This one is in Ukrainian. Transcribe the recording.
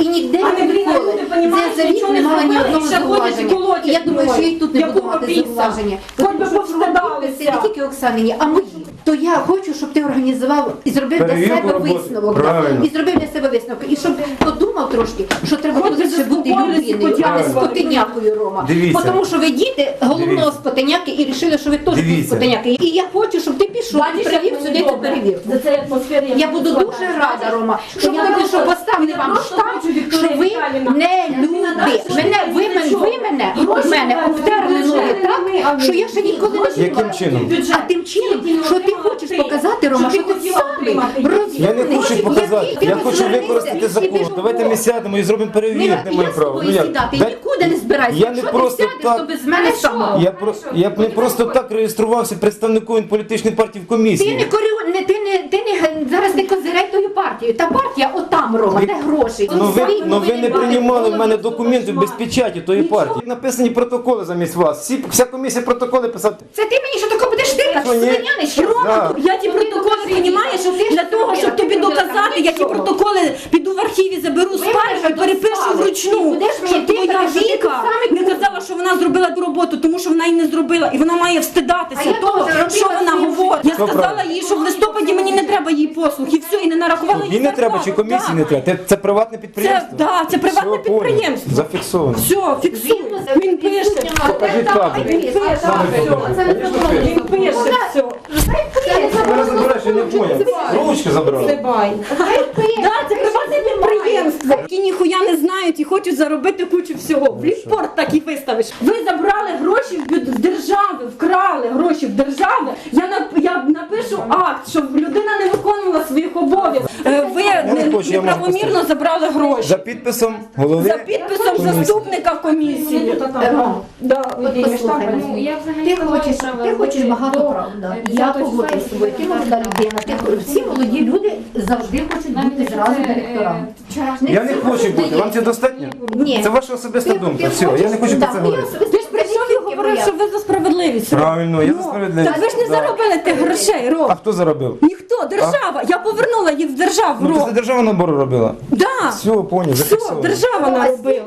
І ніде не ніколи. Це завіт не мала ні одного зауваження. Я думаю, що і тут не буду мати зауваження. Хоч би повстадалися. Не тільки Оксанині, а мої. Я хочу, щоб ти організував і зробив для себе роботи. висновок. да. Правильно. І зробив для себе висновок. І щоб подумав трошки, що треба Хоч ще бути людиною, а не подякували. скотинякою, Рома. Дивіться. Бо Тому що ви діти головного Дивіться. скотиняки і вирішили, що ви теж будете Дивіться. скотиняки. І я хочу, щоб ти пішов і Бачиш, провів як сюди мені цю добре. перевірку. За цей атмосфері Я буду дуже рада, Рома, щоб Я ви просто- що поставили я вам просто штамп, хочу, Вікторія що ви Віталіївна, не люди. Мене, ви мене, ви мене, Гроші в мене обтерли ноги так, що я ще ніколи не Яким чула. чином? А тим чином, що ти хочеш показати, Рома, що ти самий Я не хочу показати. Я хочу використати закон. Давайте ми сядемо і зробимо перевірку. Не, Немає я з права. сідати, Дай- нікуди не збирайся. Я не Якщо просто сядеш, так- то без мене самого. Я про я б не просто так реєструвався представником політичної партії в Ти не комісії. корю, не ти не ти не зараз не козиряй тою партією. Та партія отам, Рома, де гроші. Ну ви, Свої ну ви не приймали в мене документи без печаті тої партії. Написані протоколи замість вас. Всі, вся комісія протоколи писати. Це ти мені що таке будеш? Ну, ні. Що? Да. Я ті протоколи, розумієш, для того, щоб тобі доказати, я ті протоколи піду в архіві, заберу з і перепишу вручну. Щоб твоя Віка не казала, що вона зробила ту роботу, тому що вона її не зробила. І вона має встидатися того, що вона говорить. Я сказала їй, що в листопаді мені не треба її послуг. І все, і не нарахувала Їй не треба чи комісії не треба. Це, це приватне підприємство. да, це приватне підприємство. Зафіксовано. Все, фіксуй. Він пише. Покажіть кабель. Він пише. Він пише все. Мене забираєш, я не поняв. Забрали. Сибай. Да, це приватне підприємство. Які ніхуя не знають і хочуть заробити кучу всього. В ліпорт так і виставиш. Ви забрали гроші в бюд- в держави, вкрали гроші в держави. Я нап- я напишу акт, щоб людина не виконувала своїх обов'язків. Е, Ви не не- хочу, я можу неправомірно забрали гроші. За підписом голови. За підписом заступника комісії. Да. от послухай Ну, мене. я взагалі Ти хочеш, права ти хочеш робити багато до, прав. Да. е, Я 10 погоджуюсь з числа, тобою. Ти молода людина. Ти всі молоді люди завжди хочуть бути зразу директорами. Я не хочу бути. Вам це достатньо? Ні. Це ваша особиста думка. Все, я не хочу про це говорити. Ти ж прийшов і говорив, що ви за справедливість. Правильно, я за Ну, справедливість. Так ви ж не Да. заробили тих грошей, Ром. А хто заробив? Ніхто, держава. Я повернула їх в державу, Ну, це Ром. держава набору робила. Да. Все, поняв, Все, зафіксовано. держава наробила.